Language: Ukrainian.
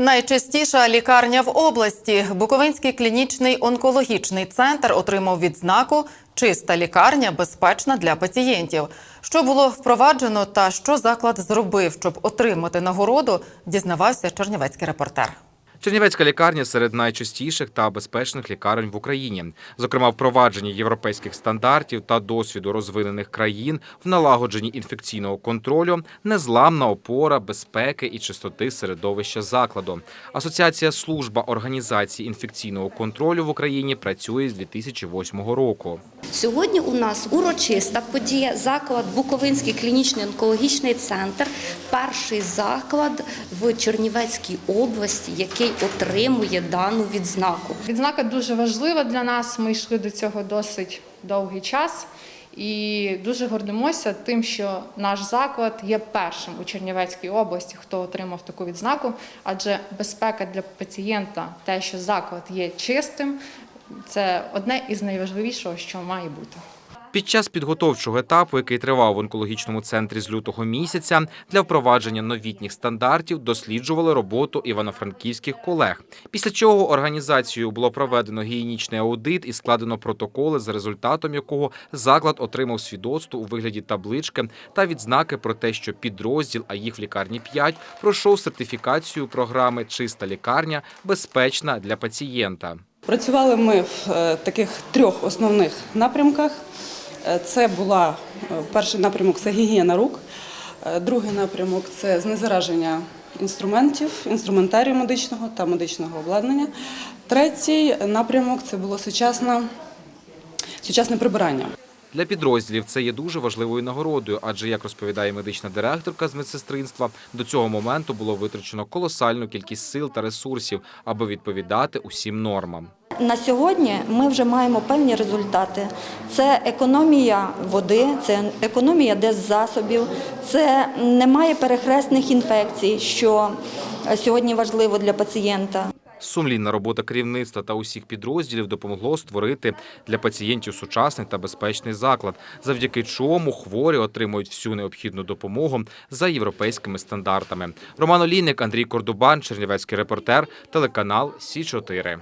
Найчастіша лікарня в області. Буковинський клінічний онкологічний центр отримав відзнаку Чиста лікарня безпечна для пацієнтів. Що було впроваджено та що заклад зробив, щоб отримати нагороду, дізнавався чернівецький репортер. Чернівецька лікарня серед найчастіших та безпечних лікарень в Україні, зокрема, впровадженні європейських стандартів та досвіду розвинених країн в налагодженні інфекційного контролю, незламна опора безпеки і чистоти середовища закладу. Асоціація служба організації інфекційного контролю в Україні працює з 2008 року. Сьогодні у нас урочиста подія. Заклад Буковинський клінічний онкологічний центр, перший заклад в Чернівецькій області, який отримує дану відзнаку. Відзнака дуже важлива для нас. Ми йшли до цього досить довгий час. І дуже гордимося тим, що наш заклад є першим у Чернівецькій області, хто отримав таку відзнаку. Адже безпека для пацієнта, те, що заклад є чистим, це одне із найважливішого, що має бути. Під час підготовчого етапу, який тривав в онкологічному центрі з лютого місяця, для впровадження новітніх стандартів досліджували роботу івано-франківських колег. Після чого організацією було проведено гігієнічний аудит і складено протоколи, за результатом якого заклад отримав свідоцтво у вигляді таблички та відзнаки про те, що підрозділ, а їх в лікарні 5, пройшов сертифікацію програми Чиста лікарня безпечна для пацієнта. Працювали ми в е, таких трьох основних напрямках. Е, Це була е, перший напрямок це гігієна рук, е, другий напрямок це знезараження інструментів, інструментарію медичного та медичного обладнання. Третій напрямок це було сучасне, сучасне прибирання. Для підрозділів це є дуже важливою нагородою, адже, як розповідає медична директорка з медсестринства, до цього моменту було витрачено колосальну кількість сил та ресурсів, аби відповідати усім нормам. На сьогодні ми вже маємо певні результати. Це економія води, це економія деззасобів, це немає перехресних інфекцій, що е, сьогодні важливо для пацієнта. Сумлінна робота керівництва та усіх підрозділів допомогло створити для пацієнтів сучасний та безпечний заклад, завдяки чому хворі отримують всю необхідну допомогу за європейськими стандартами. Роман Олійник, Андрій Кордубан, Чернівецький репортер, телеканал Сі 4